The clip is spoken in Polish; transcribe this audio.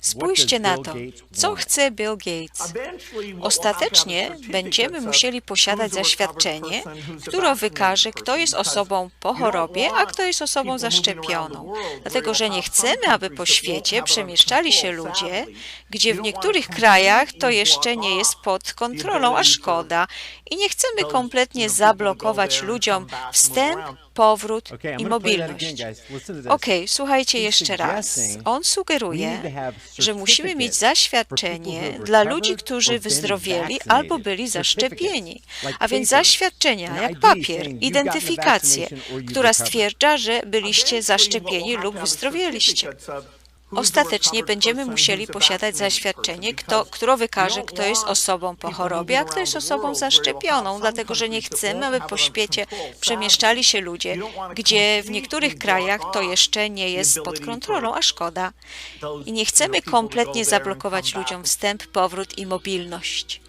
Spójrzcie na to, co chce Bill Gates. Ostatecznie będziemy musieli posiadać zaświadczenie, które wykaże, kto jest osobą po chorobie, a kto jest osobą zaszczepioną. Dlatego, że nie chcemy, aby po świecie przemieszczali się ludzie, gdzie w niektórych krajach to jeszcze nie jest pod kontrolą, a szkoda. I nie chcemy kompletnie zablokować ludziom wstęp, powrót i mobilność. Ok, słuchajcie jeszcze raz. On sugeruje, że musimy mieć zaświadczenie dla ludzi, którzy wyzdrowieli albo byli zaszczepieni. A więc zaświadczenia jak papier, identyfikację, która stwierdza, że byliście zaszczepieni lub wyzdrowieliście. Ostatecznie będziemy musieli posiadać zaświadczenie, kto, które wykaże, kto jest osobą po chorobie, a kto jest osobą zaszczepioną, dlatego że nie chcemy, aby po świecie przemieszczali się ludzie, gdzie w niektórych krajach to jeszcze nie jest pod kontrolą, a szkoda. I nie chcemy kompletnie zablokować ludziom wstęp, powrót i mobilność.